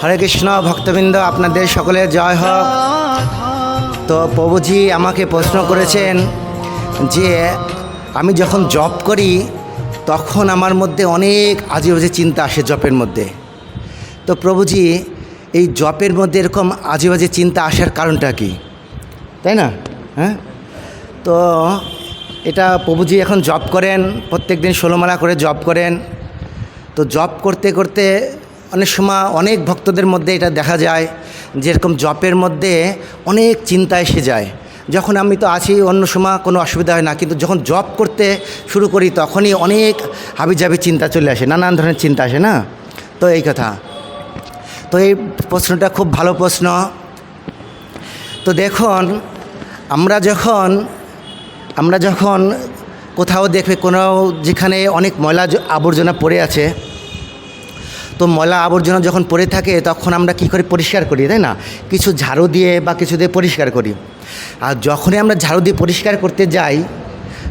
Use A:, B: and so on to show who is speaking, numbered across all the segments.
A: হরে কৃষ্ণ ভক্তবৃন্দ আপনাদের সকলে জয় হোক তো প্রভুজি আমাকে প্রশ্ন করেছেন যে আমি যখন জব করি তখন আমার মধ্যে অনেক আজে বাজে চিন্তা আসে জপের মধ্যে তো প্রভুজি এই জপের মধ্যে এরকম আজে বাজে চিন্তা আসার কারণটা কি তাই না হ্যাঁ তো এটা প্রভুজি এখন জব করেন প্রত্যেক দিন ষোলোমালা করে জব করেন তো জব করতে করতে অনেক সময় অনেক ভক্তদের মধ্যে এটা দেখা যায় যেরকম জপের মধ্যে অনেক চিন্তা এসে যায় যখন আমি তো আছি অন্য সময় কোনো অসুবিধা হয় না কিন্তু যখন জব করতে শুরু করি তখনই অনেক হাবিজাবি চিন্তা চলে আসে নানান ধরনের চিন্তা আসে না তো এই কথা তো এই প্রশ্নটা খুব ভালো প্রশ্ন তো দেখুন আমরা যখন আমরা যখন কোথাও দেখবে কোনো যেখানে অনেক ময়লা আবর্জনা পড়ে আছে তো ময়লা আবর্জনা যখন পড়ে থাকে তখন আমরা কি করে পরিষ্কার করি তাই না কিছু ঝাড়ু দিয়ে বা কিছু দিয়ে পরিষ্কার করি আর যখনই আমরা ঝাড়ু দিয়ে পরিষ্কার করতে যাই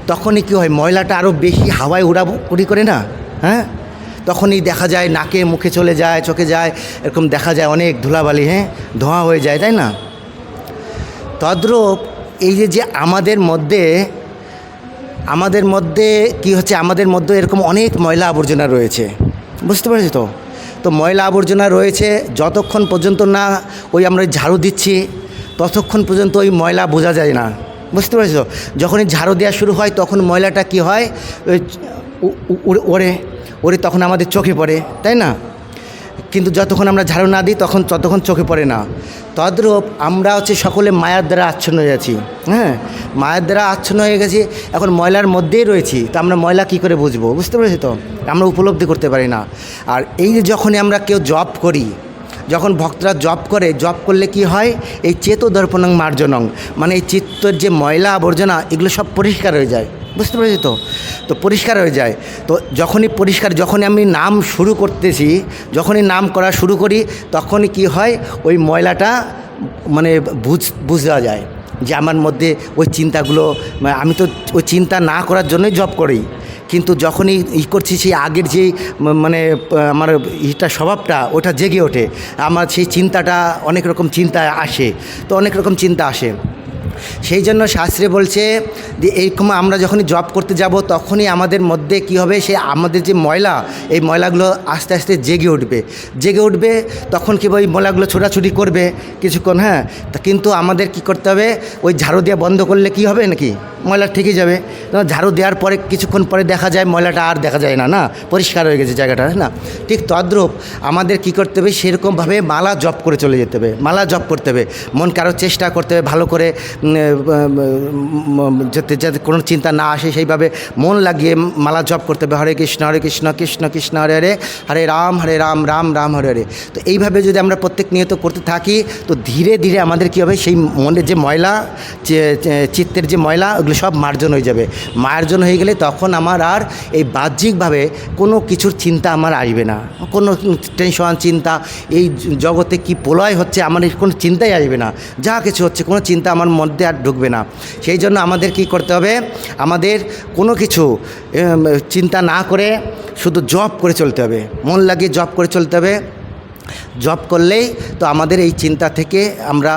A: তখনই কি হয় ময়লাটা আরও বেশি হাওয়ায় উড়াবো উড়ি করে না হ্যাঁ তখনই দেখা যায় নাকে মুখে চলে যায় চোখে যায় এরকম দেখা যায় অনেক ধুলাবালি হ্যাঁ ধোঁয়া হয়ে যায় তাই না তদ্রূপ এই যে যে আমাদের মধ্যে আমাদের মধ্যে কি হচ্ছে আমাদের মধ্যে এরকম অনেক ময়লা আবর্জনা রয়েছে বুঝতে পারছি তো তো ময়লা আবর্জনা রয়েছে যতক্ষণ পর্যন্ত না ওই আমরা ঝাড়ু দিচ্ছি ততক্ষণ পর্যন্ত ওই ময়লা বোঝা যায় না বুঝতে পেরেছো যখনই ঝাড়ু দেওয়া শুরু হয় তখন ময়লাটা কি হয় ওরে ওরে তখন আমাদের চোখে পড়ে তাই না কিন্তু যতক্ষণ আমরা ঝাড়ু না দিই তখন ততক্ষণ চোখে পড়ে না তদ্রূপ আমরা হচ্ছে সকলে মায়ার দ্বারা আচ্ছন্ন হয়ে আছি হ্যাঁ মায়ের দ্বারা আচ্ছন্ন হয়ে গেছি এখন ময়লার মধ্যেই রয়েছি তো আমরা ময়লা কি করে বুঝবো বুঝতে পেরেছি তো আমরা উপলব্ধি করতে পারি না আর এই যে যখনই আমরা কেউ জব করি যখন ভক্তরা জব করে জব করলে কি হয় এই চেতো দর্পণং মার্জনং মানে এই চিত্তর যে ময়লা আবর্জনা এগুলো সব পরিষ্কার হয়ে যায় বুঝতে পেরেছি তো তো পরিষ্কার হয়ে যায় তো যখনই পরিষ্কার যখনই আমি নাম শুরু করতেছি যখনই নাম করা শুরু করি তখনই কি হয় ওই ময়লাটা মানে বুঝ বুঝা যায় যে আমার মধ্যে ওই চিন্তাগুলো মানে আমি তো ওই চিন্তা না করার জন্যই জব করি কিন্তু যখনই ই করছি সেই আগের যেই মানে আমার ইটা স্বভাবটা ওটা জেগে ওঠে আমার সেই চিন্তাটা অনেক রকম চিন্তা আসে তো অনেক রকম চিন্তা আসে সেই জন্য শাস্ত্রে বলছে যে এইরকম আমরা যখনই জব করতে যাব তখনই আমাদের মধ্যে কি হবে সে আমাদের যে ময়লা এই ময়লাগুলো আস্তে আস্তে জেগে উঠবে জেগে উঠবে তখন কি ওই ময়লাগুলো ছোটাছুটি করবে কিছুক্ষণ হ্যাঁ তা কিন্তু আমাদের কি করতে হবে ওই ঝাড়ু দেওয়া বন্ধ করলে কি হবে নাকি ময়লা ঠিকই যাবে ঝাড়ু দেওয়ার পরে কিছুক্ষণ পরে দেখা যায় ময়লাটা আর দেখা যায় না না পরিষ্কার হয়ে গেছে জায়গাটা হ্যাঁ, না ঠিক তদ্রূপ আমাদের কি করতে হবে সেরকমভাবে মালা জব করে চলে যেতে হবে মালা জব করতে হবে মন কারো চেষ্টা করতে হবে ভালো করে যাতে যাতে কোনো চিন্তা না আসে সেইভাবে মন লাগিয়ে মালা জপ করতে হবে হরে কৃষ্ণ হরে কৃষ্ণ কৃষ্ণ কৃষ্ণ হরে হরে হরে রাম হরে রাম রাম রাম হরে হরে তো এইভাবে যদি আমরা প্রত্যেক নিয়ত করতে থাকি তো ধীরে ধীরে আমাদের কী হবে সেই মনের যে ময়লা চিত্তের যে ময়লা ওগুলো সব মার্জন হয়ে যাবে মার্জন হয়ে গেলে তখন আমার আর এই বাহ্যিকভাবে কোনো কিছুর চিন্তা আমার আসবে না কোনো টেনশন চিন্তা এই জগতে কি প্রলয় হচ্ছে আমার কোনো চিন্তাই আসবে না যা কিছু হচ্ছে কোনো চিন্তা আমার মন মধ্যে আর ঢুকবে না সেই জন্য আমাদের কি করতে হবে আমাদের কোনো কিছু চিন্তা না করে শুধু জব করে চলতে হবে মন লাগিয়ে জব করে চলতে হবে জব করলেই তো আমাদের এই চিন্তা থেকে আমরা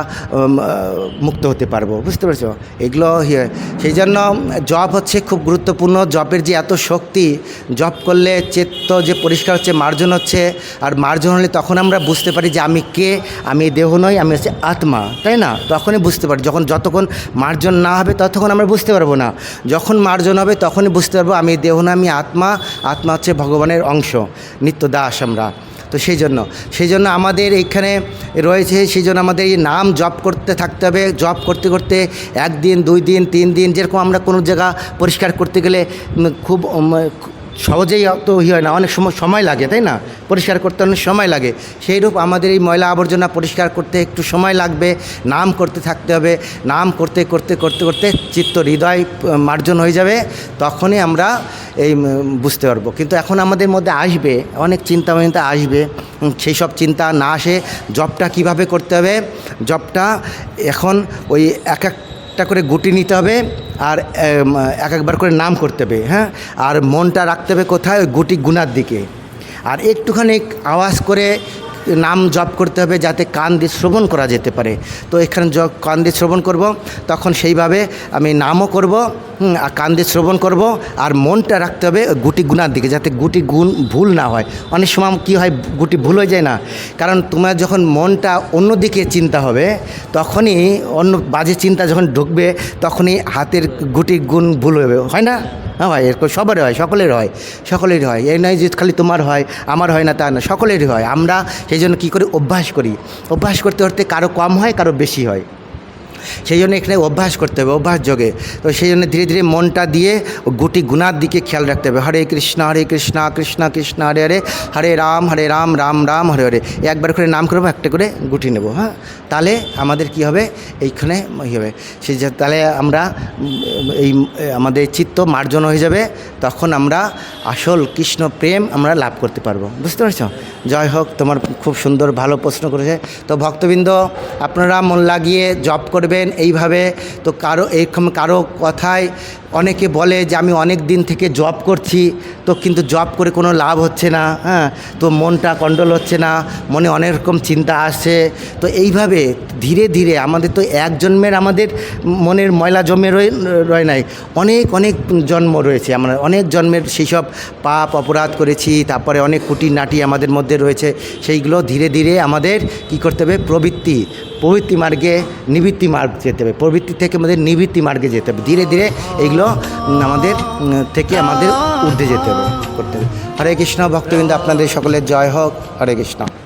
A: মুক্ত হতে পারবো বুঝতে পারছো এগুলো ইয়ে, সেই জন্য জব হচ্ছে খুব গুরুত্বপূর্ণ জবের যে এত শক্তি জব করলে চেত্ত যে পরিষ্কার হচ্ছে মার্জন হচ্ছে আর মার্জন হলে তখন আমরা বুঝতে পারি যে আমি কে আমি দেহ নই আমি হচ্ছে আত্মা তাই না তখনই বুঝতে পারি যখন যতক্ষণ মার্জন না হবে ততক্ষণ আমরা বুঝতে পারবো না যখন মার্জন হবে তখনই বুঝতে পারবো আমি দেহ না আমি আত্মা আত্মা হচ্ছে ভগবানের অংশ নিত্য দাস আমরা তো সেই জন্য সেই জন্য আমাদের এইখানে রয়েছে সেই জন্য আমাদের এই নাম জব করতে থাকতে হবে জব করতে করতে একদিন দুই দিন তিন দিন যেরকম আমরা কোনো জায়গা পরিষ্কার করতে গেলে খুব সহজেই তো ইয়ে হয় না অনেক সময় সময় লাগে তাই না পরিষ্কার করতে অনেক সময় লাগে সেইরূপ আমাদের এই ময়লা আবর্জনা পরিষ্কার করতে একটু সময় লাগবে নাম করতে থাকতে হবে নাম করতে করতে করতে করতে চিত্ত হৃদয় মার্জন হয়ে যাবে তখনই আমরা এই বুঝতে পারবো কিন্তু এখন আমাদের মধ্যে আসবে অনেক চিন্তা চিন্তা আসবে সেই সব চিন্তা না আসে জবটা কিভাবে করতে হবে জবটা এখন ওই এক একটা করে গুটি নিতে হবে আর এক একবার করে নাম করতে হবে হ্যাঁ আর মনটা রাখতে হবে কোথায় গুটি গুনার দিকে আর একটুখানি আওয়াজ করে নাম জপ করতে হবে যাতে কান দিয়ে শ্রবণ করা যেতে পারে তো এখানে কান দিয়ে শ্রবণ করব তখন সেইভাবে আমি নামও করব কান দিয়ে শ্রবণ করব আর মনটা রাখতে হবে গুটি গুণার দিকে যাতে গুটি গুণ ভুল না হয় অনেক সময় কি হয় গুটি ভুল হয়ে যায় না কারণ তোমার যখন মনটা অন্যদিকে চিন্তা হবে তখনই অন্য বাজে চিন্তা যখন ঢুকবে তখনই হাতের গুটি গুণ ভুল হবে হয় না হ্যাঁ ভাই এরকম সবারই হয় সকলের হয় সকলেরই হয় এই নয় যে খালি তোমার হয় আমার হয় না তা না সকলেরই হয় আমরা সেই জন্য কী করে অভ্যাস করি অভ্যাস করতে করতে কারো কম হয় কারো বেশি হয় সেই জন্য এখানে অভ্যাস করতে হবে অভ্যাস যোগে তো সেই জন্য ধীরে ধীরে মনটা দিয়ে গুটি গুণার দিকে খেয়াল রাখতে হবে হরে কৃষ্ণ হরে কৃষ্ণ কৃষ্ণ কৃষ্ণ হরে হরে হরে রাম হরে রাম রাম রাম হরে হরে একবার করে নাম করবো একটা করে গুটি নেব হ্যাঁ তাহলে আমাদের কি হবে এইখানে ই হবে সে তাহলে আমরা এই আমাদের চিত্ত মার্জন হয়ে যাবে তখন আমরা আসল কৃষ্ণ প্রেম আমরা লাভ করতে পারবো বুঝতে পারছো জয় হোক তোমার খুব সুন্দর ভালো প্রশ্ন করেছে তো ভক্তবৃন্দ আপনারা মন লাগিয়ে জব করবে করবেন এইভাবে তো কারো এরকম কারো কথায় অনেকে বলে যে আমি অনেক দিন থেকে জব করছি তো কিন্তু জব করে কোনো লাভ হচ্ছে না হ্যাঁ তো মনটা কন্ট্রোল হচ্ছে না মনে অনেক রকম চিন্তা আসছে তো এইভাবে ধীরে ধীরে আমাদের তো এক জন্মের আমাদের মনের ময়লা জমে রয়ে নাই অনেক অনেক জন্ম রয়েছে আমরা অনেক জন্মের সেই সব পাপ অপরাধ করেছি তারপরে অনেক কুটি নাটি আমাদের মধ্যে রয়েছে সেইগুলো ধীরে ধীরে আমাদের কি করতে হবে প্রবৃত্তি প্রবৃত্তি মার্গে নিবৃত্তি মার্গে মার্গ যেতে হবে প্রবৃত্তি থেকে আমাদের নিবৃত্তি মার্গে যেতে হবে ধীরে ধীরে এইগুলো আমাদের থেকে আমাদের উর্ধে যেতে হবে করতে হবে হরে কৃষ্ণ ভক্তবৃন্দ আপনাদের সকলের জয় হোক হরে কৃষ্ণ